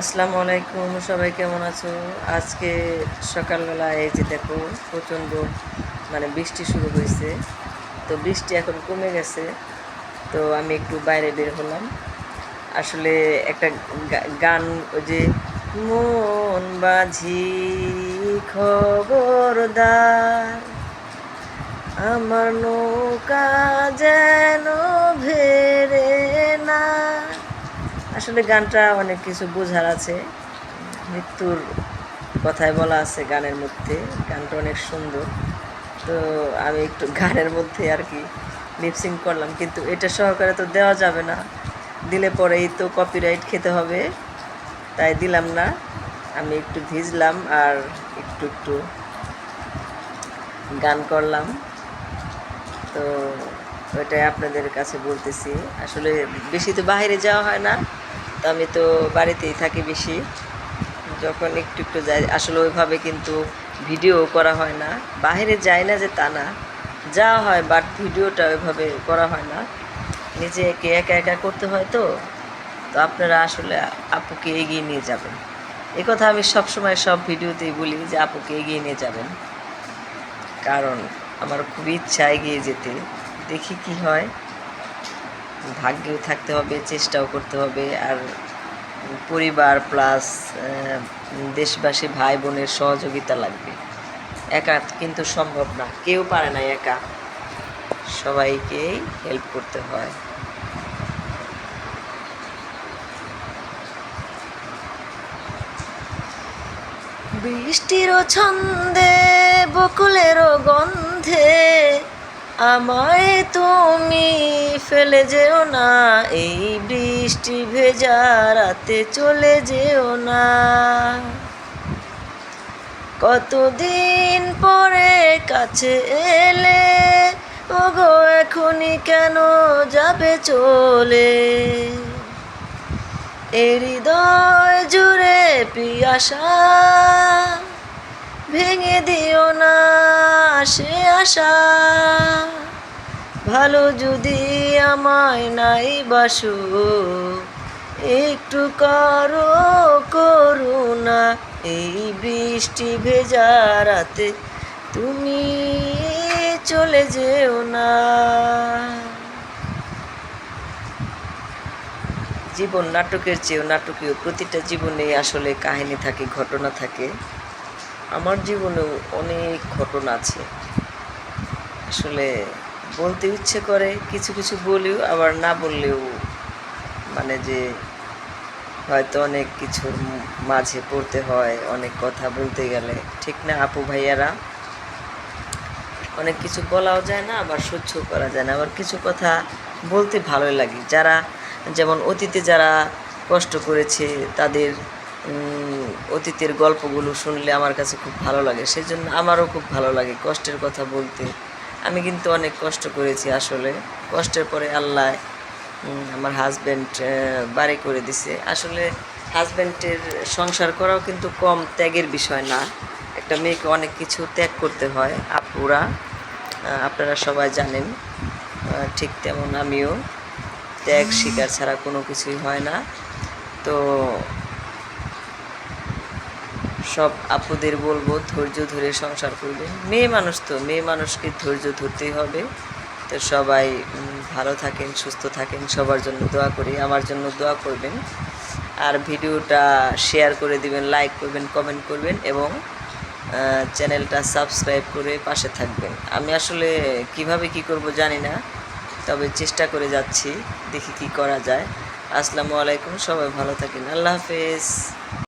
আসসালামু আলাইকুম, সবাই কেমন আছো? আজকে সকালবেলা এই যে দেখো, প্রচণ্ড মানে বৃষ্টি শুরু হয়েছে। তো বৃষ্টি এখন কমে গেছে, তো আমি একটু বাইরে বের হলাম। আসলে একটা গান, ওই যে, মন বাঝি খবরদার, আমার নৌকা যেন আসলে গানটা অনেক কিছু বোঝার আছে। মৃত্যুর কথায় বলা আছে গানের মধ্যে। গানটা অনেক সুন্দর। তো আমি একটু গানের মধ্যে আর কি লিপসিং করলাম, কিন্তু এটা সহকারে তো দেওয়া যাবে না। দিলে পরেই তো কপিরাইট খেতে হবে, তাই দিলাম না। আমি একটু ভিজলাম আর একটু একটু গান করলাম। তো ওইটাই আপনাদের কাছে বলতেছি। আসলে বেশি তো বাইরে যাওয়া হয় না। আমি তো বাড়িতেই থাকি বেশি। যখন একটু একটু যাই, আসলে ওইভাবে কিন্তু ভিডিও করা হয় না। বাইরে যাই না যে তা না। যা হয় বাট ভিডিওটা ওইভাবে করা হয় না। নিজেকে একা একা করতে হয় তো। তো আপনারা আসলে আপুকে এগিয়ে নিয়ে যাবেন। এ কথা আমি সবসময় সব ভিডিওতেই বলি যে আপুকে এগিয়ে নিয়ে যাবেন। কারণ আমার খুব ইচ্ছা এগিয়ে যেতে। দেখি কি হয়। ভাগ্যেও থাকতে হবে, চেষ্টাও করতে হবে। আর পরিবার প্লাস দেশবাসী ভাই বোনের সহযোগিতা লাগবে। একা কিন্তু সম্ভব না। কেউ পারে না একা। সবাইকেই হেল্প করতে হয়। বৃষ্টিরও ছন্দে, বকুলেরও গন্ধে আমায় তুমি ফেলে যেও না, এই বৃষ্টি ভেজা রাতে চলে যেও না। কতদিন পরে কাছে এলে, ওগো এখনই কেন যাবে চলে? এ হৃদয় জুড়ে পিয়াসা ভেঙে দিও না সে আশা। ভালো যদি আমায় নাই বাসু, একটু করো করুণা এই বৃষ্টি ভেজা রাতে তুমি চলে যেও না। জীবন নাটকের চেয়েও নাটকীয় প্রতিটা জীবনে আসলে কাহিনী থাকে, ঘটনা থাকে। আমার জীবনেও অনেক ঘটনা আছে। আসলে বলতে ইচ্ছে করে, কিছু কিছু বলিও, আবার না বললেও মানে যে হয়তো অনেক কিছুর মাঝে পড়তে হয়, অনেক কথা বলতে গেলে। ঠিক না, আপু ভাইয়ারা? অনেক কিছু বলাও যায় না, আবার সহ্য করা যায় না। আবার কিছু কথা বলতে ভালোই লাগে। যারা, যেমন অতীতে যারা কষ্ট করেছে, তাদের অতীতের গল্পগুলো শুনলে আমার কাছে খুব ভালো লাগে। সেই জন্য আমারও খুব ভালো লাগে কষ্টের কথা বলতে। আমি কিন্তু অনেক কষ্ট করেছি আসলে। কষ্টের পরে আল্লাহ আমার হাজব্যান্ড বাড়ি করে দিছে। আসলে হাজব্যান্ডের সংসার করাও কিন্তু কম ত্যাগের বিষয় না। একটা মেয়েকে অনেক কিছু ত্যাগ করতে হয়, আপুরা আপনারা সবাই জানেন ঠিক তেমন আমিও। ত্যাগ শিকার ছাড়া কোনো কিছুই হয় না। তো সব আপুদের বলব, ধৈর্য ধরে সংসার করবেন মেয়ে মানুষ তো, মেয়ে মানুষকে ধৈর্য ধরতেই হবে। তো সবাই ভালো থাকেন, সুস্থ থাকেন, সবার জন্য দোয়া করি, আমার জন্য দোয়া করবেন। আর ভিডিওটা শেয়ার করে দিবেন, লাইক করবেন, কমেন্ট করবেন এবং চ্যানেলটা সাবস্ক্রাইব করে পাশে থাকবেন। আমি আসলে কীভাবে কি করব জানি না, তবে চেষ্টা করে যাচ্ছি, দেখি কি করা যায়। আসসালামু আলাইকুম, সবাই ভালো থাকেন। আল্লাহ হাফেজ।